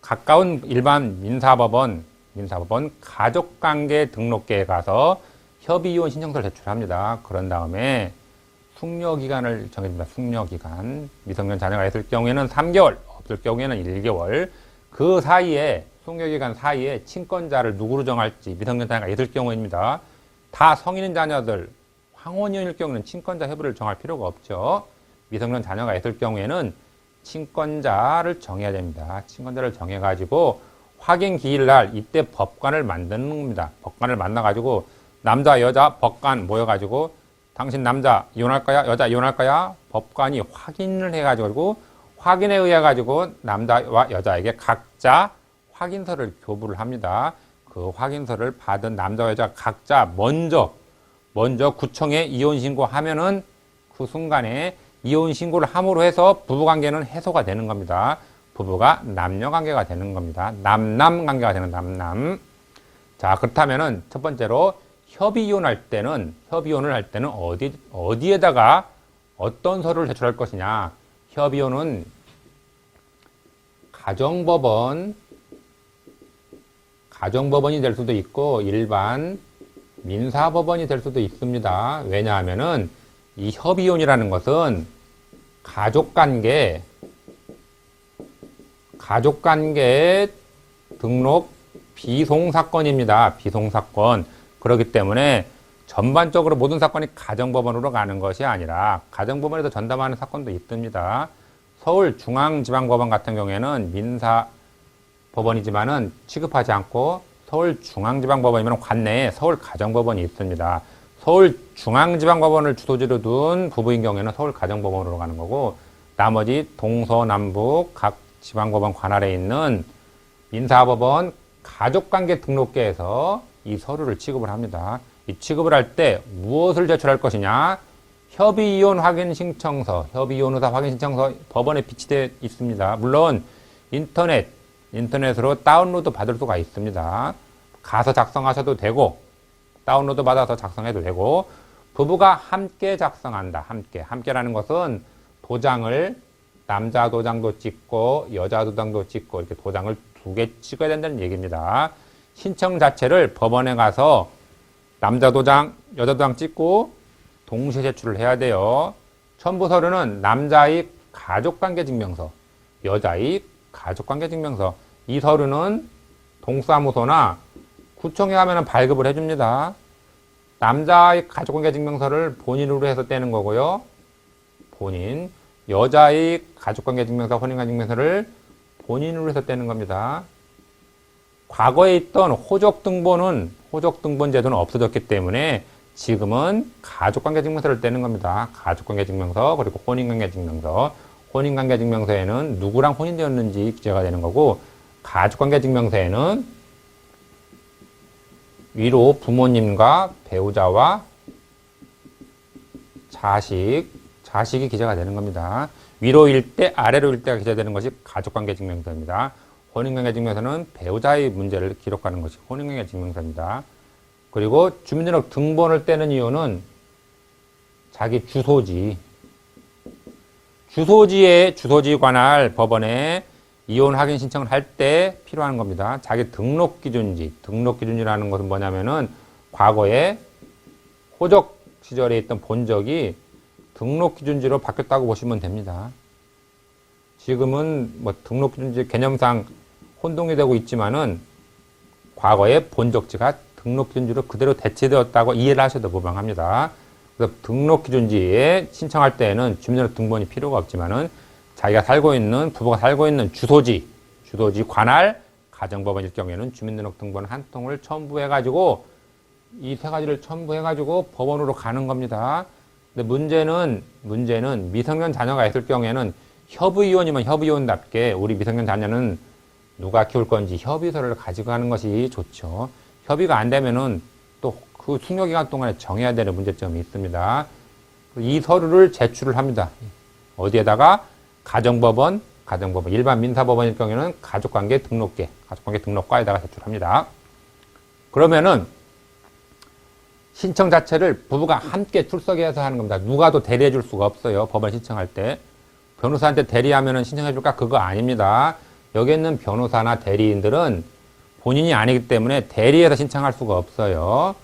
가까운 일반 민사법원, 민사법원 가족관계 등록계에 가서 협의이혼 신청서를 제출합니다. 그런 다음에 숙려 기간을 정해줍니다. 숙려 기간. 미성년 자녀가 있을 경우에는 3개월, 없을 경우에는 1개월. 그 사이에, 숙려기간 사이에 친권자를 누구로 정할지 미성년 자녀가 있을 경우입니다. 다 성인인 자녀들, 황혼이혼일 경우는 친권자 협의를 정할 필요가 없죠. 미성년 자녀가 있을 경우에는 친권자를 정해야 됩니다. 친권자를 정해가지고 확인 기일 날 이때 법관을 만드는 겁니다. 법관을 만나가지고 남자 여자 법관 모여가지고 당신 남자 이혼할 거야 여자 이혼할 거야 법관이 확인을 해가지고 확인에 의해 가지고 남자와 여자에게 각자 확인서를 교부를 합니다. 그 확인서를 받은 남자 여자 각자 먼저 먼저 구청에 이혼 신고하면은 그 순간에 이혼 신고를 함으로 해서 부부 관계는 해소가 되는 겁니다. 부부가 남녀 관계가 되는 겁니다. 남남 관계가 되는 남남. 자, 그렇다면은 첫 번째로 협의 이혼할 때는 협의 이혼을 할 때는 어디 어디에다가 어떤 서류를 제출할 것이냐? 협의 이혼은 가정법원 가정법원이 될 수도 있고 일반 민사법원이 될 수도 있습니다. 왜냐하면은 이 협의혼이라는 것은 가족관계, 가족관계 등록 비송사건입니다. 비송사건. 그렇기 때문에 전반적으로 모든 사건이 가정법원으로 가는 것이 아니라 가정법원에서 전담하는 사건도 있습니다. 서울중앙지방법원 같은 경우에는 민사 법원이지만은 취급하지 않고 서울중앙지방법원이면 관내에 서울가정법원이 있습니다. 서울중앙지방법원을 주소지로 둔 부부인 경우에는 서울가정법원으로 가는 거고 나머지 동서남북 각 지방법원 관할에 있는 민사법원 가족관계 등록계에서 이 서류를 취급을 합니다. 이 취급을 할 때 무엇을 제출할 것이냐? 협의이혼 확인 신청서, 협의이혼 의사 확인 신청서 법원에 비치되어 있습니다. 물론 인터넷, 인터넷으로 다운로드 받을 수가 있습니다. 가서 작성하셔도 되고 다운로드 받아서 작성해도 되고 부부가 함께 작성한다. 함께. 함께라는 것은 도장을 남자 도장도 찍고 여자 도장도 찍고 이렇게 도장을 두 개 찍어야 된다는 얘기입니다. 신청 자체를 법원에 가서 남자 도장, 여자 도장 찍고 동시에 제출을 해야 돼요. 첨부 서류는 남자의 가족관계 증명서, 여자의 가족관계 증명서. 이 서류는 동사무소나 구청에 가면 발급을 해줍니다. 남자의 가족관계 증명서를 본인으로 해서 떼는 거고요. 본인. 여자의 가족관계 증명서, 혼인관계 증명서를 본인으로 해서 떼는 겁니다. 과거에 있던 호적 등본은 호적 등본 제도는 없어졌기 때문에 지금은 가족관계 증명서를 떼는 겁니다. 가족관계 증명서 그리고 혼인관계 증명서. 혼인관계 증명서에는 누구랑 혼인되었는지 기재가 되는 거고 가족관계 증명서에는 위로 부모님과 배우자와 자식, 자식이 기재가 되는 겁니다. 위로일 때, 아래로일 때가 기재되는 것이 가족관계 증명서입니다. 혼인관계 증명서는 배우자의 문제를 기록하는 것이 혼인관계 증명서입니다. 그리고 주민등록 등본을 떼는 이유는 자기 주소지, 주소지에 주소지 관할 법원에 이혼 확인 신청을 할 때 필요한 겁니다. 자기 등록 기준지, 등록 기준지라는 것은 뭐냐면은 과거에 호적 시절에 있던 본적이 등록 기준지로 바뀌었다고 보시면 됩니다. 지금은 뭐 등록 기준지 개념상 혼동이 되고 있지만은 과거에 본적지가 등록 기준지로 그대로 대체되었다고 이해를 하셔도 무방합니다. 그래서 등록 기준지에 신청할 때에는 주민등록 등본이 필요가 없지만은 자기가 살고 있는 부부가 살고 있는 주소지, 주소지 관할 가정법원일 경우에는 주민등록 등본 한 통을 첨부해 가지고 이 세 가지를 첨부해 가지고 법원으로 가는 겁니다. 근데 문제는 문제는 미성년 자녀가 있을 경우에는 협의원이면 협의원답게 우리 미성년 자녀는 누가 키울 건지 협의서를 가지고 가는 것이 좋죠. 협의가 안 되면은 또 그 숙려 기간 동안에 정해야 되는 문제점이 있습니다. 이 서류를 제출을 합니다. 어디에다가 가정법원 가정법원, 일반 민사법원일 경우에는 가족관계 등록계, 가족관계 등록과에다가 제출합니다. 그러면은 신청 자체를 부부가 함께 출석해서 하는 겁니다. 누가 더 대리해 줄 수가 없어요. 법원 신청할 때. 변호사한테 대리하면 신청해 줄까? 그거 아닙니다. 여기 있는 변호사나 대리인들은 본인이 아니기 때문에 대리해서 신청할 수가 없어요.